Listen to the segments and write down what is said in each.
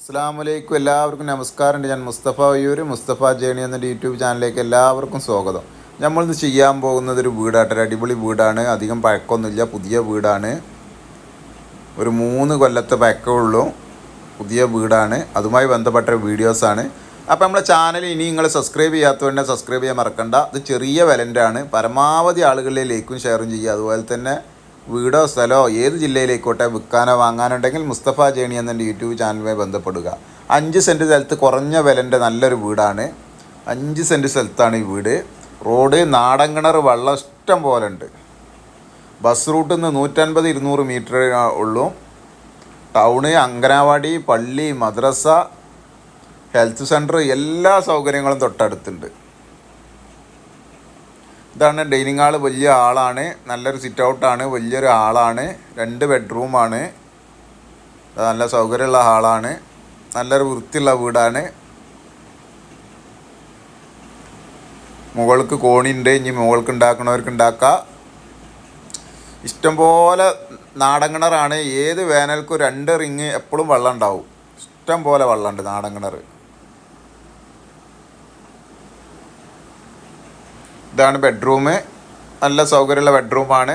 അസ്സാമലൈക്കും എല്ലാവർക്കും നമസ്കാരമുണ്ട്. ഞാൻ മുസ്തഫ വയ്യൂർ മുസ്തഫ ജേണി എന്ന യൂട്യൂബ് ചാനലിലേക്ക് എല്ലാവർക്കും സ്വാഗതം. നമ്മളിന്ന് ചെയ്യാൻ പോകുന്നത് ഒരു വീടാട്ടോ. ഒരു അടിപൊളി വീടാണ്. അധികം പഴക്കമൊന്നുമില്ല. പുതിയ വീടാണ്. ഒരു മൂന്ന് കൊല്ലത്തെ പഴക്കമുള്ളൂ പുതിയ വീടാണ്. അതുമായി ബന്ധപ്പെട്ട വീഡിയോസാണ് അപ്പോൾ നമ്മുടെ ചാനൽ ഇനി നിങ്ങൾ സബ്സ്ക്രൈബ് ചെയ്യാത്തതുകൊണ്ട് സബ്സ്ക്രൈബ് ചെയ്യാൻ മറക്കണ്ട. ഇത് ചെറിയ വിലന്റെ ആണ് പരമാവധി ആളുകളിലേക്കും ഷെയറും ചെയ്യുക. അതുപോലെ തന്നെ വീടോ സ്ഥലമോ ഏത് ജില്ലയിലേക്കോട്ടെ വിൽക്കാനോ വാങ്ങാനുണ്ടെങ്കിൽ മുസ്തഫ ജേണി എന്ന എന്റെ യൂട്യൂബ് ചാനലുമായി ബന്ധപ്പെടുക. അഞ്ച് സെന്റ് സ്ഥലത്ത് കുറഞ്ഞ വിലന്റെ നല്ലൊരു വീടാണ്. അഞ്ച് സെന്റ് സ്ഥലത്താണ് ഈ വീട്. റോഡ് നാടൻകിണർ വെള്ളം ഇഷ്ടം പോലെ ഉണ്ട്. ബസ് റൂട്ടിൽ നിന്ന് നൂറ്റൻപത് ഇരുന്നൂറ് മീറ്റർ ഉള്ളൂ. ടൗണ് അങ്കനവാടി പള്ളി മദ്രസ ഹെൽത്ത് സെന്റർ എല്ലാ സൗകര്യങ്ങളും തൊട്ടടുത്തുണ്ട്. ഇതാണ് ഡൈനിങ് ഹാൾ. വലിയ ആളാണ്. നല്ലൊരു സിറ്റ് ഔട്ടാണ് വലിയൊരു ഹാളാണ് രണ്ട് ബെഡ്റൂമാണ് നല്ല സൗകര്യമുള്ള ഹാളാണ്. നല്ലൊരു വൃത്തിയുള്ള വീടാണ്. മുകൾക്ക് കോണിയുണ്ട് ഇനി മുകൾക്ക് ഉണ്ടാക്കണവർക്ക് ഉണ്ടാക്കാം. ഇഷ്ടംപോലെ നാടൻ ഏത് വേനൽക്കും രണ്ട് റിങ് എപ്പോഴും വെള്ളം ഉണ്ടാവും. ഇഷ്ടം പോലെ വെള്ളമുണ്ട് നാടൻ ഇതാണ് ബെഡ്റൂം നല്ല സൗകര്യമുള്ള ബെഡ്റൂമാണ്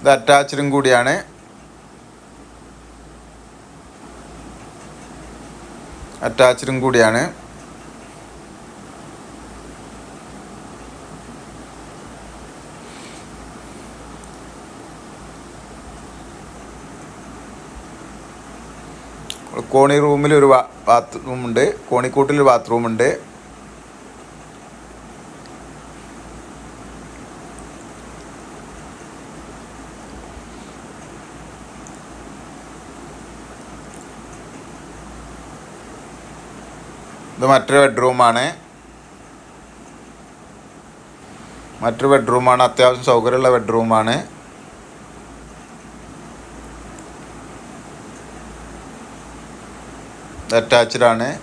ഇത് അറ്റാച്ച്ഡും കൂടിയാണ്. അറ്റാച്ച്ഡും കൂടിയാണ്. കോണി റൂമിൽ ഒരു ബാത്റൂമുണ്ട് കോണിക്കൂട്ടിൽ ഒരു ഇത് മറ്റൊരു ബെഡ്റൂമാണ് മറ്റൊരു ബെഡ്റൂമാണ് അത്യാവശ്യം സൗകര്യമുള്ള ബെഡ്റൂമാണ് അറ്റാച്ച്ഡ് ആണ്.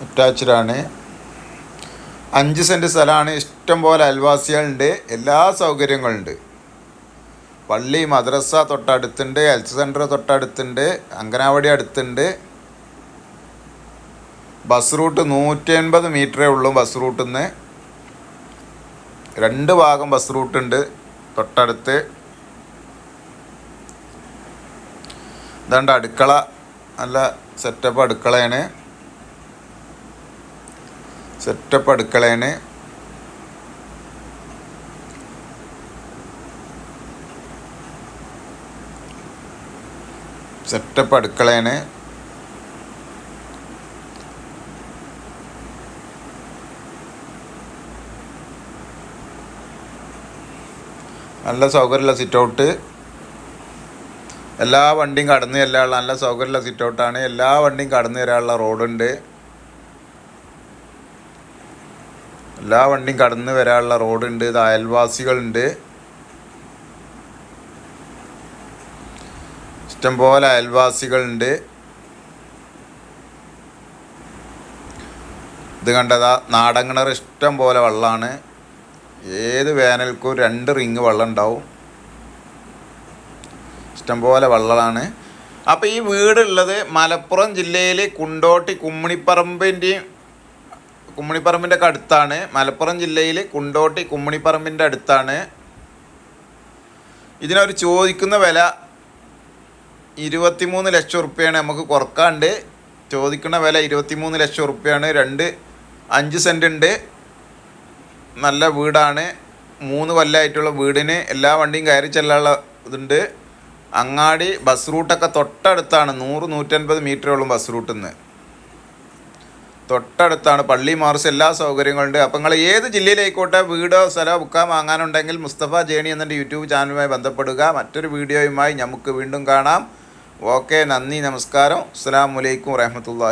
അറ്റാച്ച്ഡ് ആണ്. അഞ്ച് സെന്റ് സ്ഥലമാണ്. ഇഷ്ടം പോലെ അയൽവാസികളുണ്ട്. എല്ലാ സൗകര്യങ്ങളുണ്ട്. പള്ളി മദ്രസ തൊട്ടടുത്തുണ്ട് ഹെൽത്ത് സെന്റർ തൊട്ടടുത്തുണ്ട് അങ്കനാവടി അടുത്തുണ്ട്. ബസ് റൂട്ട് നൂറ്റി അൻപത് മീറ്ററേ ഉള്ളൂ ബസ് റൂട്ടിൽ നിന്ന് രണ്ട് ഭാഗം ബസ് റൂട്ടുണ്ട് തൊട്ടടുത്ത്. ഇതാണ്ട് അടുക്കള നല്ല സെറ്റപ്പ് അടുക്കളയാണ്. സെറ്റപ്പ് അടുക്കളയാണ്. സെറ്റപ്പ് അടുക്കളയാണ് നല്ല സൗകര്യമുള്ള സിറ്റൗട്ട്. എല്ലാ വണ്ടിയും കടന്നു ചെല്ലാനുള്ള നല്ല സൗകര്യമുള്ള സിറ്റൗട്ടാണ്. എല്ലാ വണ്ടിയും കടന്നു വരാനുള്ള റോഡുണ്ട്. എല്ലാ വണ്ടിയും കടന്നു വരാനുള്ള റോഡുണ്ട്. ഇത് അയൽവാസികളുണ്ട്. ഇഷ്ടംപോലെ അയൽവാസികളുണ്ട്. ഇത് കണ്ടതാ നാടൻ കിണർ ഇഷ്ടം പോലെ വെള്ളമാണ് ഏത് വേനൽക്കും രണ്ട് റിങ് വെള്ളം ഉണ്ടാവും ഇഷ്ടംപോലെ വെള്ളമാണ് അപ്പോൾ ഈ വീടുള്ളത് മലപ്പുറം ജില്ലയിൽ കുണ്ടോട്ടി കുമ്മിണിപ്പറമ്പിന്റെയും കുമ്മിണിപ്പറമ്പിന്റെ ഒക്കെ അടുത്താണ്. മലപ്പുറം ജില്ലയിൽ കുണ്ടോട്ടി കുമ്മിണിപ്പറമ്പിന്റെ അടുത്താണ്. ഇതിനവർ ചോദിക്കുന്ന വില ഇരുപത്തിമൂന്ന് ലക്ഷം ഉറുപ്പ്യാണ് നമുക്ക് കുറക്കാണ്ട്. ചോദിക്കുന്ന വില ഇരുപത്തിമൂന്ന് ലക്ഷം ഉറുപ്പ്യാണ്. രണ്ട് അഞ്ച് സെന്റ് ഉണ്ട്. നല്ല വീടാണ്. മൂന്ന് കൊല്ലമായിട്ടുള്ള വീടിന് എല്ലാ വണ്ടിയും കയറി ചെല്ലാനുള്ള ഇതുണ്ട്. അങ്ങാടി ബസ് റൂട്ടൊക്കെ തൊട്ടടുത്താണ്. നൂറ് നൂറ്റൻപത് മീറ്റർ ഉള്ളൂ ബസ് റൂട്ടിൽ നിന്ന് തൊട്ടടുത്താണ്. പള്ളി മാർസ് എല്ലാ സൗകര്യങ്ങളുണ്ട് അപ്പം നിങ്ങൾ ഏത് ജില്ലയിലായിക്കോട്ടെ വീടോ സ്ഥലമോ ബുക്കാൻ വാങ്ങാനുണ്ടെങ്കിൽ മുസ്തഫ ജേണി എന്ന യൂട്യൂബ് ചാനലുമായി ബന്ധപ്പെടുക. മറ്റൊരു വീഡിയോയുമായി നമുക്ക് വീണ്ടും കാണാം. ഓക്കെ നന്ദി നമസ്കാരം. അസ്സാം വലൈക്കും വാഹമത്തല്ലാ